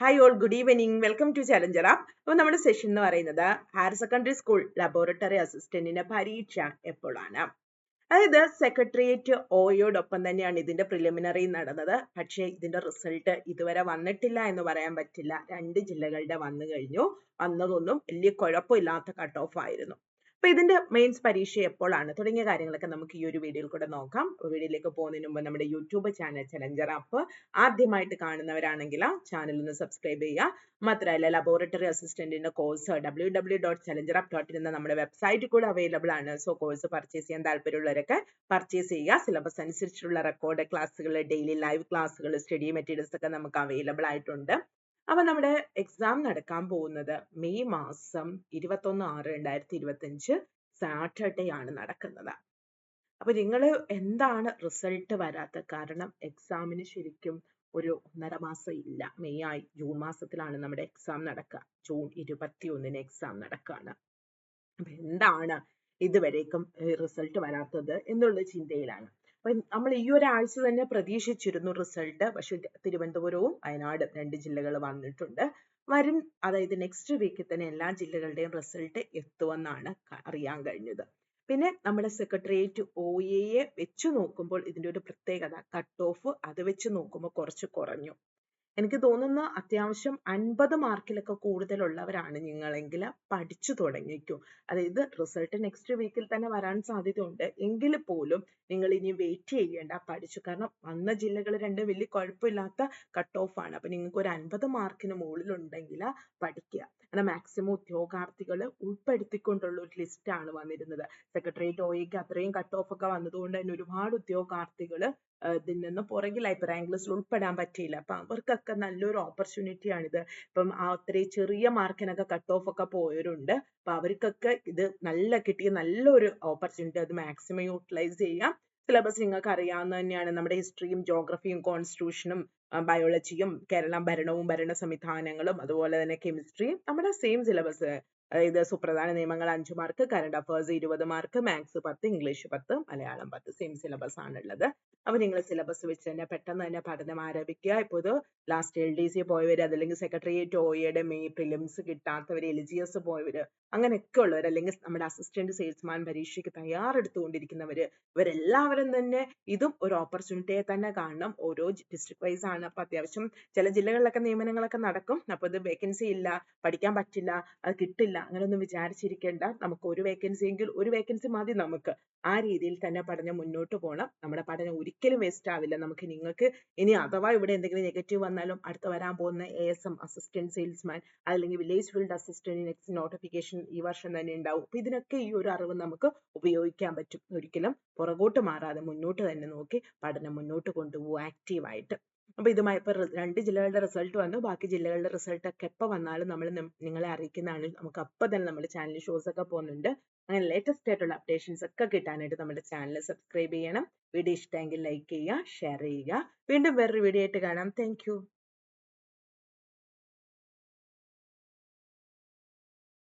Hi all good evening welcome to challenger app അപ്പോൾ നമ്മുടെ session എന്ന് പറയുന്നത് ഹയർ സെക്കൻഡറി സ്കൂൾ ലബോറട്ടറി അസിസ്റ്റന്റിന്റെ പരീക്ഷ എപ്പോഴാണ്? അതായത് സെക്രട്ടേറിയറ്റ് ഒയോടൊപ്പം തന്നെയാണ് ഇതിന്റെ പ്രിലിമിനറി നടന്നത്. പക്ഷേ ഇതിന്റെ റിസൾട്ട് ഇതുവരെ വന്നിട്ടില്ല എന്ന് പറയാൻ പറ്റില്ല. രണ്ട് ജില്ലകളുടെ വന്നു കഴിഞ്ഞു. വന്നതൊന്നും വലിയ കുഴപ്പമില്ലാത്ത കട്ട് ഓഫ് ആയിരുന്നു. അപ്പൊ ഇതിന്റെ മെയിൻസ് പരീക്ഷ എപ്പോഴാണ് തുടങ്ങിയ കാര്യങ്ങളൊക്കെ നമുക്ക് ഈ ഒരു വീഡിയോയിൽ കൂടെ നോക്കാം. വീഡിയോയിലേക്ക് പോകുന്നതിന് മുമ്പ് നമ്മുടെ യൂട്യൂബ് ചാനൽ ചലഞ്ചർ ആപ്പ് ആദ്യമായിട്ട് കാണുന്നവരാണെങ്കിൽ ആ ചാനൽ ഒന്ന് സബ്സ്ക്രൈബ് ചെയ്യുക. മാത്രമല്ല laboratory അസിസ്റ്റന്റിന്റെ course W W dot Challenger app dot എന്ന നമ്മുടെ വെബ്സൈറ്റ് കൂടെ അവൈലബിൾ ആണ്. സോ കോഴ്സ് പർച്ചേസ് ചെയ്യാൻ താല്പര്യമുള്ളവരൊക്കെ പർച്ചേസ് ചെയ്യുക. സിലബസ് അനുസരിച്ചുള്ള റെക്കോർഡ് ക്ലാസ്സുകൾ ഡെയിലി ലൈവ് ക്ലാസ്സുകൾ സ്റ്റഡി മെറ്റീരിയൽസ് ഒക്കെ നമുക്ക് അവൈലബിൾ ആയിട്ടുണ്ട്. അപ്പൊ നമ്മുടെ എക്സാം നടക്കാൻ പോകുന്നത് മെയ് മാസം ഇരുപത്തൊന്ന് ആറ് രണ്ടായിരത്തി ഇരുപത്തഞ്ച് സാറ്റർഡേ ആണ് നടക്കുന്നത്. അപ്പൊ നിങ്ങൾ എന്താണ് റിസൾട്ട് വരാത്ത കാരണം? എക്സാമിന് ശരിക്കും ഒരു ഒന്നര മാസം ഇല്ല. മെയ് ആയി ജൂൺ മാസത്തിലാണ് നമ്മുടെ എക്സാം നടക്കുക. ജൂൺ ഇരുപത്തി ഒന്നിന് എക്സാം നടക്കുകയാണ്. അപ്പൊ എന്താണ് ഇതുവരേക്കും റിസൾട്ട് വരാത്തത് എന്നുള്ള ചിന്തയിലാണ്. അപ്പൊ നമ്മൾ ഈ ഒരാഴ്ച തന്നെ പ്രതീക്ഷിച്ചിരുന്നു റിസൾട്ട് പക്ഷെ തിരുവനന്തപുരവും വയനാടും രണ്ട് ജില്ലകൾ വന്നിട്ടുണ്ട്. വരും അതായത് നെക്സ്റ്റ് വീക്കിൽ തന്നെ എല്ലാ ജില്ലകളുടെയും റിസൾട്ട് എത്തുമെന്നാണ് അറിയാൻ കഴിഞ്ഞത്. പിന്നെ നമ്മുടെ സെക്രട്ടേറിയറ്റ് ഒ എയെ വെച്ച് നോക്കുമ്പോൾ ഇതിന്റെ ഒരു പ്രത്യേകത കട്ട് ഓഫ് അത് വെച്ച് നോക്കുമ്പോൾ കുറച്ച് കുറഞ്ഞു. എനിക്ക് തോന്നുന്ന അത്യാവശ്യം അൻപത് മാർക്കിലൊക്കെ കൂടുതലുള്ളവരാണ് നിങ്ങളെങ്കിൽ പഠിച്ചു തുടങ്ങിക്കൂ. അതായത് റിസൾട്ട് നെക്സ്റ്റ് വീക്കിൽ തന്നെ വരാൻ സാധ്യതയുണ്ട്. എങ്കിൽ പോലും നിങ്ങൾ ഇനി വെയിറ്റ് ചെയ്യേണ്ട പഠിച്ചു. കാരണം വന്ന ജില്ലകൾ രണ്ട് വലിയ കുഴപ്പമില്ലാത്ത കട്ട് ഓഫ് ആണ്. അപ്പൊ നിങ്ങൾക്ക് ഒരു അൻപത് മാർക്കിന് മുകളിലുണ്ടെങ്കിൽ പഠിക്കുക. കാരണം മാക്സിമം ഉദ്യോഗാർത്ഥികൾ ഉൾപ്പെടുത്തിക്കൊണ്ടുള്ള ഒരു ലിസ്റ്റ് ആണ് വന്നിരുന്നത്. സെക്രട്ടേറിയറ്റ് ഒയ്ക്ക് അത്രയും കട്ട് ഓഫ് ഒക്കെ വന്നതുകൊണ്ട് തന്നെ ഒരുപാട് ഉദ്യോഗാർത്ഥികൾ ഇതിൽ നിന്ന് പുറകിലായി ഇപ്പൊ റാങ്ക് ലിസ്റ്റിൽ ഉൾപ്പെടാൻ പറ്റിയില്ല. അപ്പൊ അവർക്കൊക്കെ നല്ലൊരു ഓപ്പർച്യൂണിറ്റി ആണിത്. ഇപ്പം അത്രയും ചെറിയ മാർക്കിനൊക്കെ കട്ട് ഓഫ് ഒക്കെ പോയവരുണ്ട്. അപ്പൊ അവർക്കൊക്കെ ഇത് നല്ല കിട്ടിയ നല്ലൊരു ഓപ്പർച്യൂണിറ്റി അത് മാക്സിമം യൂട്ടിലൈസ് ചെയ്യാം. സിലബസ് നിങ്ങൾക്ക് അറിയാവുന്ന തന്നെയാണ്. നമ്മുടെ ഹിസ്റ്ററിയും ജോഗ്രഫിയും കോൺസ്റ്റിറ്റ്യൂഷനും ബയോളജിയും കേരളം ഭരണവും ഭരണ സംവിധാനങ്ങളും അതുപോലെ തന്നെ കെമിസ്ട്രിയും നമ്മുടെ സെയിം സിലബസ് അതായത് സുപ്രധാന നിയമങ്ങൾ അഞ്ച് മാർക്ക് കറണ്ട് അഫയേഴ്സ് ഇരുപത് മാർക്ക് മാത്സ് പത്ത് ഇംഗ്ലീഷ് പത്ത് മലയാളം പത്ത് സെയിം സിലബസ് ആണുള്ളത്. അപ്പോൾ നിങ്ങൾ സിലബസ് വെച്ച് തന്നെ പെട്ടെന്ന് തന്നെ പഠനം ആരംഭിക്കുക. ഇപ്പോൾ ഇത് ലാസ്റ്റ് എൽ ഡി സി പോയവർ അതല്ലെങ്കിൽ സെക്രട്ടേറിയറ്റ് ഒയുടെ മെയ് പ്രിലിംസ് കിട്ടാത്തവർ എൽ ജി എസ് പോയവർ അങ്ങനെയൊക്കെ ഉള്ളവർ അല്ലെങ്കിൽ നമ്മുടെ അസിസ്റ്റന്റ് സെയിൽസ്മാൻ പരീക്ഷയ്ക്ക് തയ്യാറെടുത്തുകൊണ്ടിരിക്കുന്നവർ ഇവരെല്ലാവരും തന്നെ ഇതും ഒരു ഓപ്പർച്യൂണിറ്റിയെ തന്നെ കാണണം. ഓരോ ഡിസ്ട്രിക്ട് വൈസ് ആണ്. അപ്പൊ അത്യാവശ്യം ചില ജില്ലകളിലൊക്കെ നിയമനങ്ങളൊക്കെ നടക്കും. അപ്പൊ ഇത് വേക്കൻസി ഇല്ല പഠിക്കാൻ പറ്റില്ല അത് കിട്ടില്ല. അങ്ങനെയൊന്നും വിചാരിച്ചിരിക്കേണ്ട. നമുക്ക് ഒരു വേക്കൻസി എങ്കിൽ ഒരു വേക്കൻസി മതി നമുക്ക്. ആ രീതിയിൽ തന്നെ പഠനം മുന്നോട്ട് പോകണം നമ്മുടെ പഠനം ഒരിക്കലും വേസ്റ്റ് ആവില്ല. നമുക്ക് നിങ്ങൾക്ക് ഇനി അഥവാ ഇവിടെ എന്തെങ്കിലും നെഗറ്റീവ് വന്നാലും അടുത്ത വരാൻ പോകുന്ന A S M assistant salesman അല്ലെങ്കിൽ village field assistant next notification ഈ വർഷം തന്നെ ഉണ്ടാവും. അപ്പൊ ഇതിനൊക്കെ ഈ ഒരു അറിവ് നമുക്ക് ഉപയോഗിക്കാൻ പറ്റും. ഒരിക്കലും പുറകോട്ട് മാറാതെ മുന്നോട്ട് തന്നെ നോക്കി പഠനം മുന്നോട്ട് കൊണ്ടുപോകും ആക്റ്റീവായിട്ട് അപ്പൊ ഇതുമായി ഇപ്പൊ രണ്ട് ജില്ലകളുടെ റിസൾട്ട് വന്നു. ബാക്കി ജില്ലകളുടെ റിസൾട്ട് ഒക്കെ എപ്പോ വന്നാലും നമ്മൾ നിങ്ങളെ അറിയിക്കുന്നതാണ്. നമുക്ക് അപ്പോൾ തന്നെ നമ്മുടെ ചാനൽ ഷോസ് ഒക്കെ പോകുന്നുണ്ട്. അങ്ങനെ ലേറ്റസ്റ്റ് ആയിട്ടുള്ള അപ്ഡേഷൻസ് ഒക്കെ കിട്ടാനായിട്ട് നമ്മുടെ ചാനൽ സബ്സ്ക്രൈബ് ചെയ്യണം. വീഡിയോ ഇഷ്ടമെങ്കിൽ ലൈക്ക് ചെയ്യുക ഷെയർ ചെയ്യുക. വീണ്ടും വേറൊരു വീഡിയോ ആയിട്ട് കാണാം. താങ്ക്